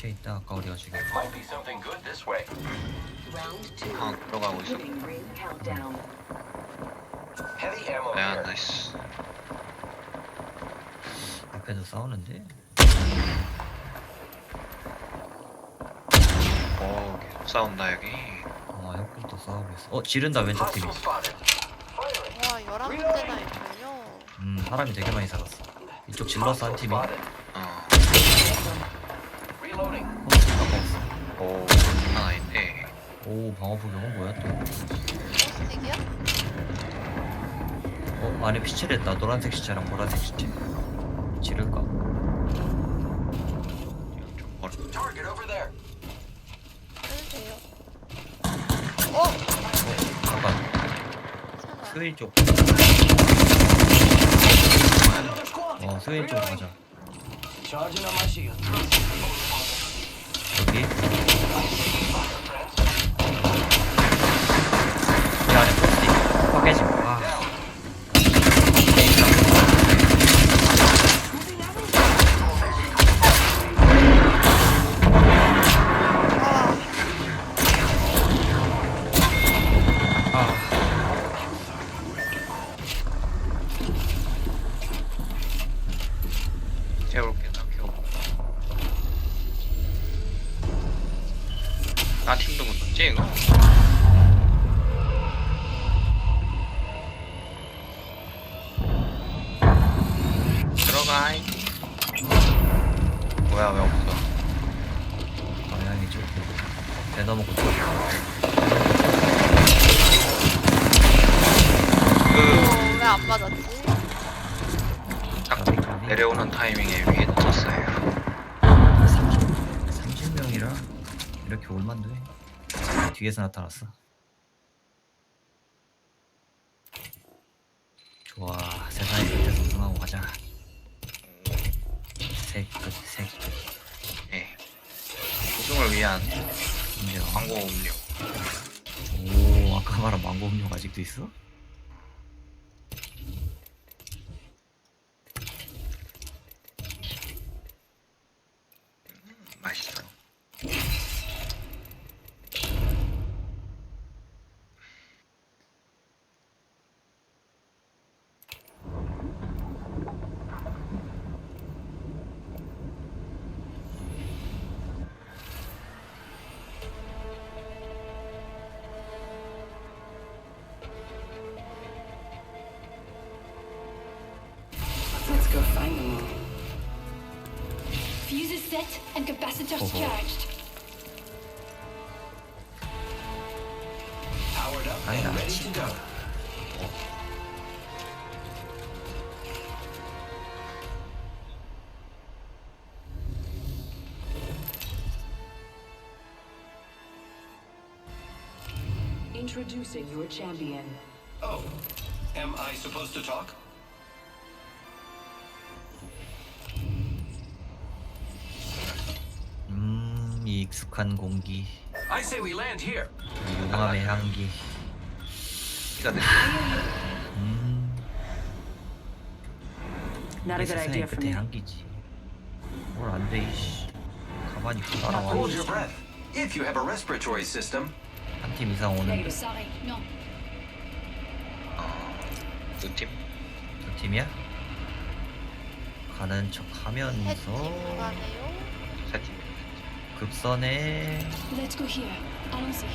시체 있다 아까 우리가 지금 Might be something good this way. Round two. 아 들어가고 있어 Beginning ring countdown. Heavy ammo 왜 here. 앉아있어 앞에서 싸우는데 오 계속 싸운다 여기 아 옆으로 또 싸우고 있어 어 지른다 왼쪽 팀이 Hostile spotted. Firing. 와 11군데나 있군요 음 사람이 되게 많이 살았어 이쪽 질러서 한 팀이 어 Spotted. 어오 장난 아닌데 오 방어구 이건 뭐야 또 플라스틱이야? 어? 안에 피치를 했다 노란색 시체랑 보라색 시체 지를까? 좀 멀어 Target over there. 해도 돼요 어? 잠깐 괜찮아 스웨인 쪽 Another squad. 어, 스웨인 쪽. 가자 Charging on my shield. 여기 이 안에 포스팅 아. 세울게. 나 뒤에서 나타났어. 좋아 세상의 끝에서 우승하고 가자. 새끝 새끝. 예. 우승을 위한 인정 광고 음료. 오 아까 말한 망고 음료가 아직도 있어? Reactors charged. Powered up and ready to go. Introducing your champion. Oh, am I supposed to talk? 익숙한 공기 I say we land here. 용암의 향기 키가 됐어 음 Not a 이게 good 세상의 idea for 끝의 me. 향기지 뭘 안 돼 이씨 가만히 따라와 hold your breath. If you have a respiratory system, 한 팀 이상 Sorry, no. 두팀 두 팀이야? 가는 척 하면서 가네요 급선에 Let's go here. Allons-y.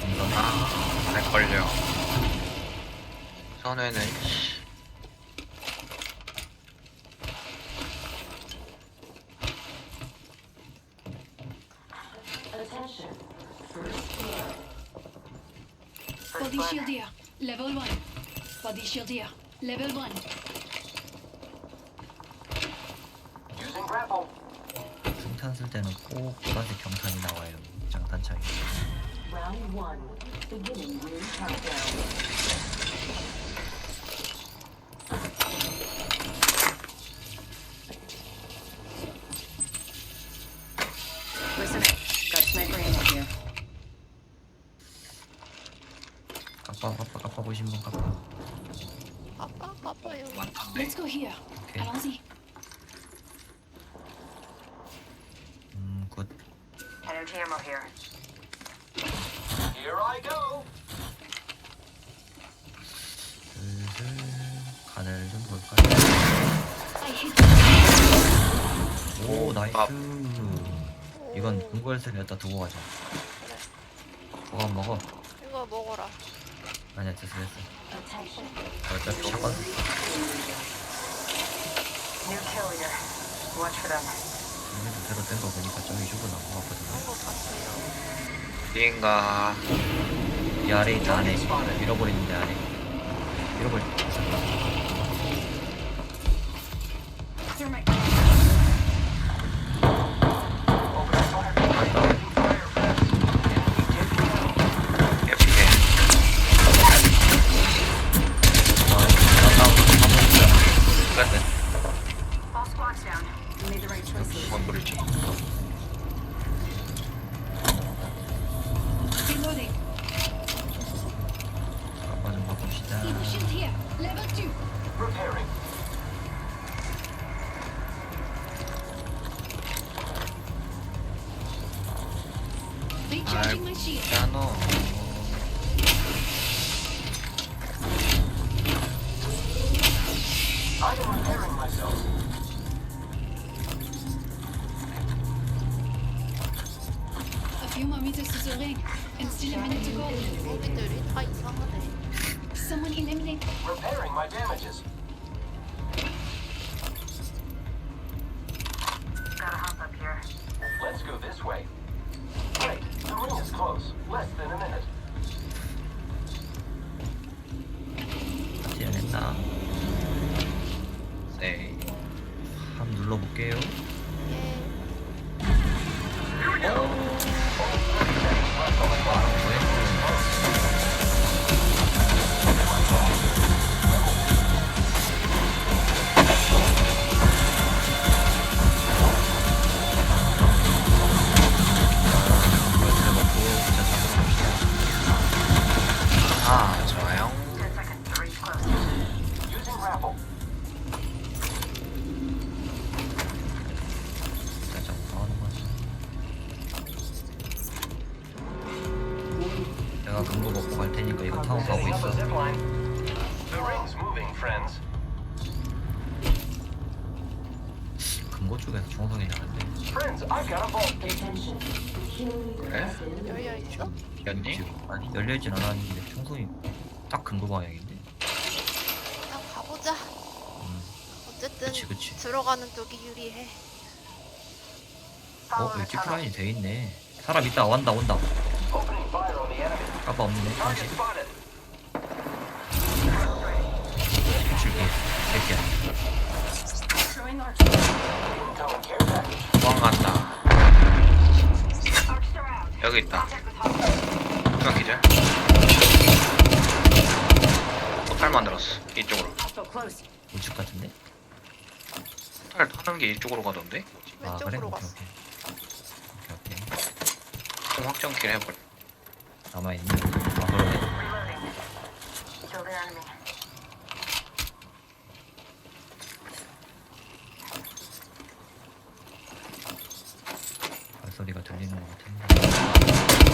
동선에 아잘 걸려 선에는 Attention. First blood. Body shield here. Level 1. Body shield here. Level 1. using grapple. 승탄 쓸 때는 꼭 Round one. Beginning ring countdown. Listen up. Got sniper ammo here. 까빠 까빠 까빠 보신 분 까빠 아빠 아빠요 많던데 Let's go here. 오케이 Allons-y. 음굿 anti-ammo here. Here I go. 슬슬 간을 좀 볼까요? 오 나이스 아. 이건 궁궐쇠를 여기다 두고 가자 먹어 먹어 이거 먹어라. 아니야 됐어 됐어. 어차피 샷건 New leader. Watch for them. 새로 된 거 보니까 저기 죽어나온 것 그런 같거든 것 같아요. 어디인가 이 아래 있다 안에 잃어버리는데 안에 thermite. A few more meters to the ring. And still a minute to go. 무기들이 다 이상하네. Someone eliminate. Repairing my damages. 금고 쪽에서 중성이 나는데 Friends, I've got a vault key. Attention. The kill leader 그래? 열려. 있어? 연니? 지금 아니 열려있진 않았는데 충성이 딱 금고 방향인데 그냥 가보자. 음, 어쨌든 그치 그치 들어가는 쪽이 유리해. 어 여기 지프라인이 돼있네 사람 있다 온다 온다 Opening fire on the enemy. 까봐 없네 Target 30 spotted. 줄게 새끼야 Throwing archer. Incoming care package. Out. 여기 있다. 수강 기절 포탈 만들었어 이쪽으로. 우측 같은데? 포탈 타는 게 이쪽으로 가던데 아 그래? 왼쪽으로 오케이 갔어. 오케이 오케이 오케이 좀 확정키를 해버려 남아있네 아 그러네 Reloading. Kill their enemy. 발소리가 들리는 것 같은데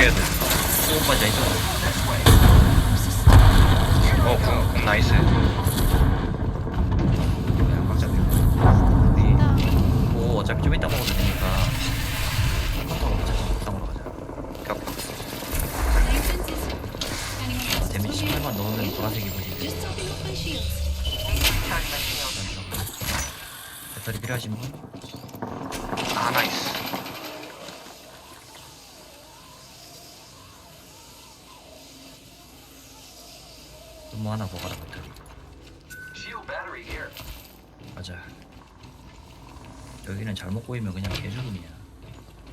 걔들 오 맞아 이쪽으로 어 궁, 궁 나이스 보이면 그냥 개죽음이야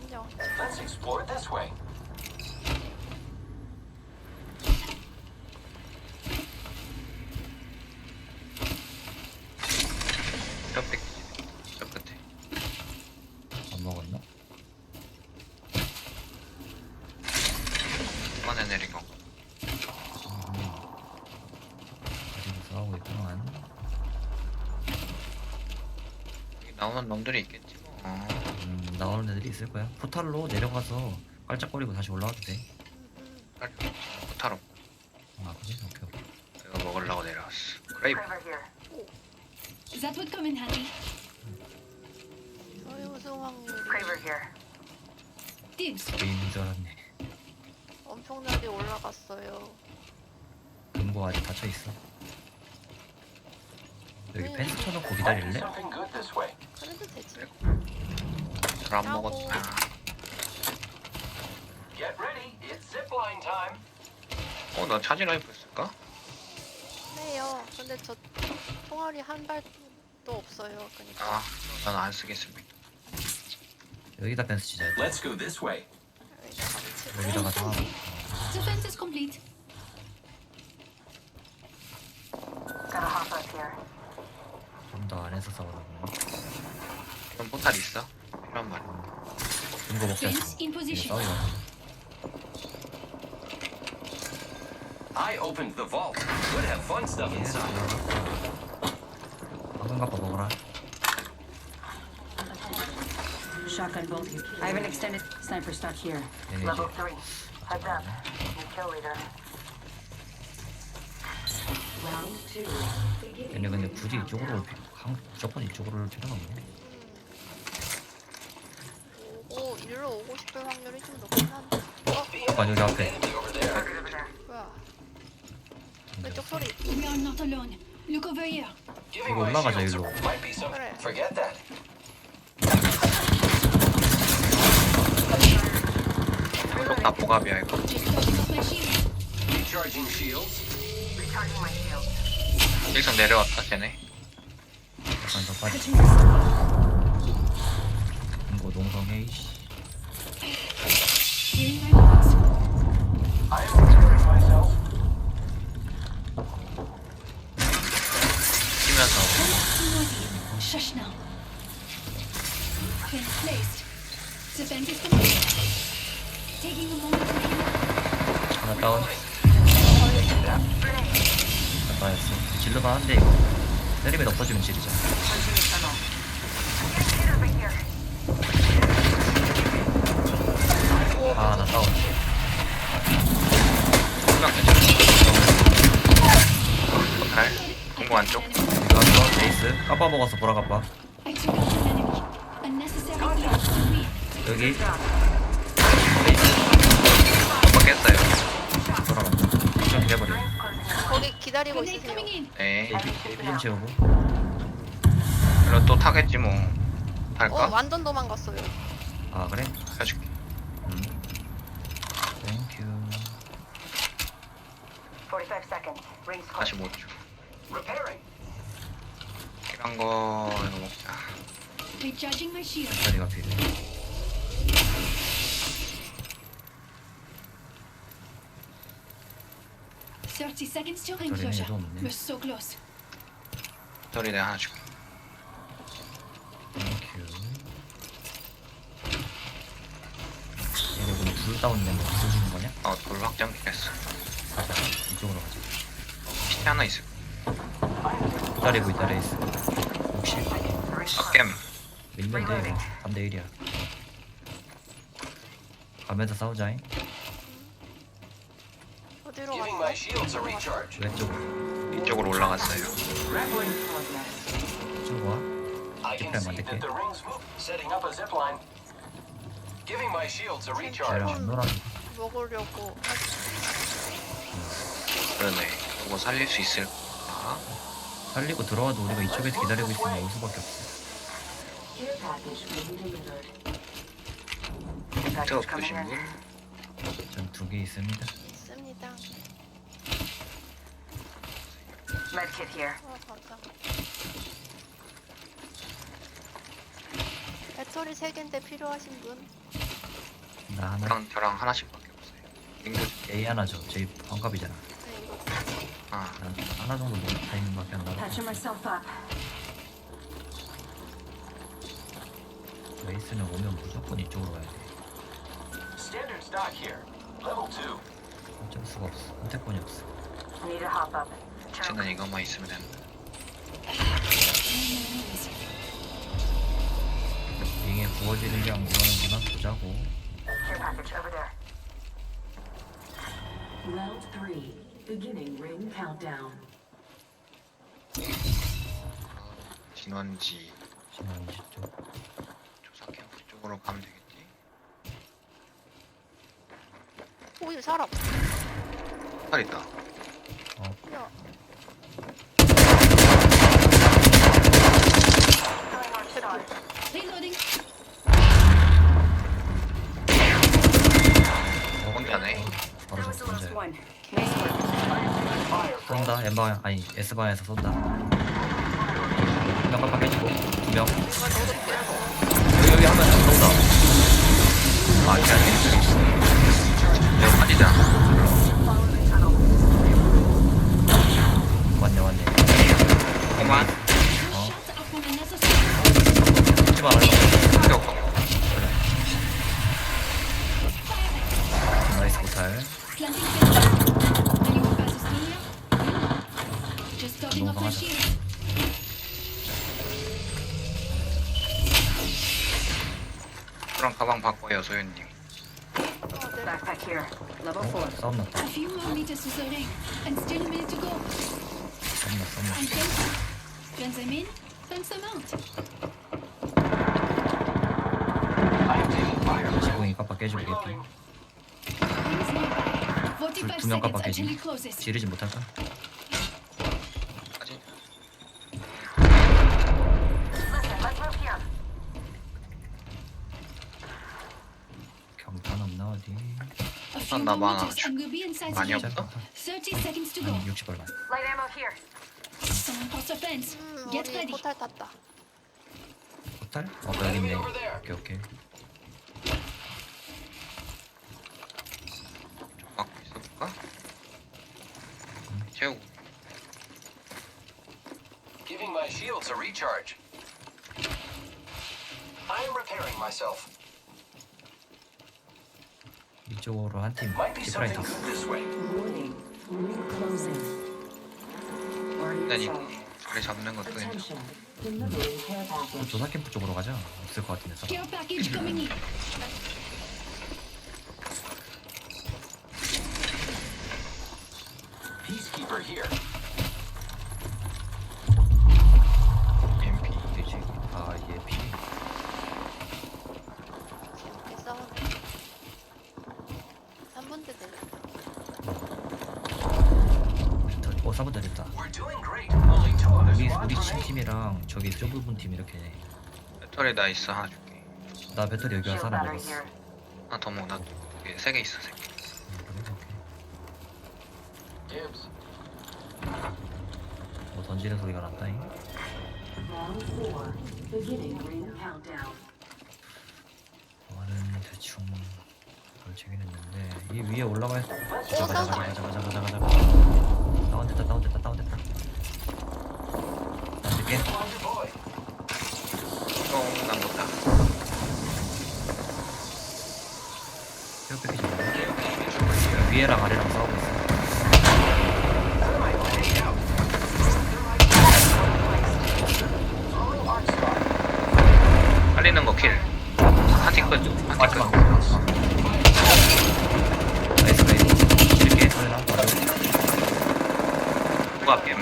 인정. Let's explore this way. 옆에 저 끝에 안 먹었나? 이번에 내리고 가지고 싸우고 있구만 여기 나오는 놈들이 있겠지 애들이 있을 거야. 포탈로 내려가서 깔짝거리고 다시 올라와도 돼. 못하러 아 그래? 오케이 오케이. 이거 먹으려고 내려왔어. That would come in handy. Dibs. 게임인 줄 알았네. 엄청나게 올라갔어요. 금고 아직 닫혀 있어. 여기 네. 펜스 쳐놓고 기다릴래? something good this way. 그래도 되지. 잘안 먹었다 Get ready. It's zipline time. 어나 차지 라이프 쓸까? 해요. 근데 저 총알이 한 발도 없어요. 그러니까 아 난 안 쓰겠습니다 여기다 펜스 치자. Let's go this way. 여기다가 다 The fence is complete. Gotta hop up here. 좀 더 안에서 싸우라고. 그럼 포탈 있어? 이런 말 금고 먹자. Fence in 이거 position. 싸우자. I opened the vault. Could have fun stuff 예. inside. 방금 갖고 먹어라. Shotgun bolt here. I have an extended sniper stock here. 얘네 이제 Level three. Heads up. New kill leader. 얘네 근데 굳이 이쪽으로 올 필요, 한, 무조건 이쪽으로 올 필요는 없네. 오고 일로 오고 싶을 확률이 좀 높긴 한데. 어 잠깐 여기 앞에. 뭐야? 왼쪽 소리. We are not alone. Look over here. Giving 이거 올라가자, 일로. 그래. Forget that. 이거 다 보갑이야 이거 up my shield. Recharging shields. 일선 내려왔다 쟤네 약간 더 빠지. 금고 농성해 이씨. 이거 한번 베이스. 까빠 먹어서 보라 까빠. 여기. 베이스. 한번 깼어요 돌아간다. 좀 해버려. 거기 기다리고 있으세요. 네 AP 좀 채우고. 그럼 또 타겠지 뭐 어 탈까? 완전 도망갔어요. 아 그래? 음. 땡큐. 45 seconds. Rings 다시 못 줘. Repairing. 이런 거 이거 먹자 Recharging my shield. 자리가 필요해. Thirty seconds to ring Sorry, closure. I don't know. We're so close. 소리 내가 하나 줄게 땡큐. 얘네 그럼 불 다운되면 부서지는 거냐? 어돌 확정기 깼어 가자. 이쪽으로 가자. 시티 하나 있어 기다리고 있다 레이스. 아겜 밀면 돼 이거. 3대 1이야. 가면서 싸우자잉. 어디로 Giving 갔어? my shields a recharge. 왼쪽으로. 이쪽으로 올라갔어요 Grappling progress. 이쪽으로 와. I can Zipline see 만들게. that the rings move. Setting up a zip line. Giving my shields a recharge. 쟤랑 안 놀아. 먹으려고 그러네 이거 살릴 수 있을까? 살리고 들어와도 우리가 이쪽에서 기다리고 있으면 올 수밖에 없어. 힌트 없으신 분? 전두개 있습니다. 있습니다. Medkit here. 아 맞아. 배터리 3개인데 필요하신 분? 나 하나. 저랑 저랑 하나씩밖에 없어요 링크 A 하나 줘. 제이 반갑이잖아. 네 이거 아난 하나 정도 뭐 타이밍밖에 안 나와. Patching myself up. 레이스는 오면 무조건 이쪽으로 가야 돼. Standard stock here. Level two. 어쩔 수가 없어. 선택권이 없어. Need to hop up. 쟤는 이것만 있으면 된다. 링에 부어지는지 안 부어지는지만 보자고 Care package over there. Round three, beginning ring countdown. 진원지 신원지 쪽 쪽으로 가면 되겠지 오이 사람. 팔 있다 어, 야. Reloading. 어 혼자네 바로 저. 쏜다 N방향 아니 S방향에서 쏜다 한명 깜빡 깨지고 두 명 쏜다 아 이게 아니 Fence them in, fence them out. I am taking fire. 지붕이 깜빡 깨지고 개피 Reloading. Rings nearby. 45 두명 seconds 깜빡 until 깨지 he closes. 지르지 못할까? 경탄 없나 어디 A few 나 more 많아. meters, and we'll be inside the 많이 ring. 없어? 30 seconds to go. 아니 60 얼마 Light ammo here. Someone crossed the fence. 음, Get 우리 ready. 포탈 탔다. 포탈? 어 여기 있네 오케이 오케이 갖고 있어볼까? 채우고 Giving my shields a recharge. I am repairing myself. 이쪽으로 한팀 Might be 디프라인 something 탔어 good this way. Warning, ring closing. 일단 이 Warning 자리 잡는 것도 괜찮아. 조사 캠프 쪽으로 가자 없을 것 같은데 사람 Care package coming in. Peacekeeper here. MP 되지 아얘 피 재밌게 싸우네. 3분대 되네. 어 4분 더 됐다 We're doing great. Only two other 우리 squads 우리 친 remain. 팀이랑 저기 저 부분 팀 이렇게 배터리 나 있어 하나 줄게 나 배터리 여기 와서 하나 먹었어. 하나 더 먹어 나세개 있어 세개 음. 뭐 던지는 소리가 났다잉. 나는 대충 걸치긴 했는데 이 위에 올라가 있어 어, 가자 가자. 가자 가자 가자 가자 가자 다운됐다 다운됐다 다운됐다 a boy. 똥난 못다. 뼈 뺏기지 마 위에랑 아래랑 싸우고 있어. star. 빨리는 거 킬. 한팀 끄죠 한팀 나이스 나이스. 바로 누가 뱀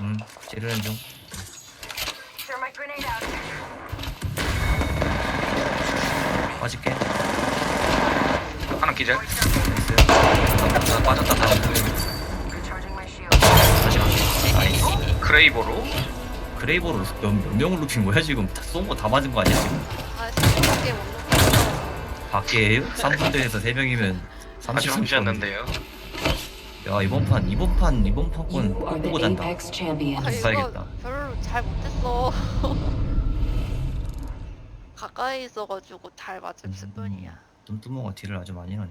음 지르는 중 빠질게 하나 기절 나이스 아, 빠졌다 다시. 다시 가 나이스 크레이버로 그레이버로 몇, 몇 명을 눕힌 거야 지금 쏜거 다 맞은 거 아니야 지금 아, 3분대 못 넣고. 밖에에요? 3분대에서 3 명이면 다시 30분 훔쳤는데요 야 이번 판 이번 판 이번 판건 You 꼭 are the 보고 잔다 Apex champions. 아, 이거 봐야겠다. 별로 잘 못했어. 가까이 있어가지고 잘 맞을 음. 뿐이야. 뚠뚜멍가 딜을 아주 많이 넣네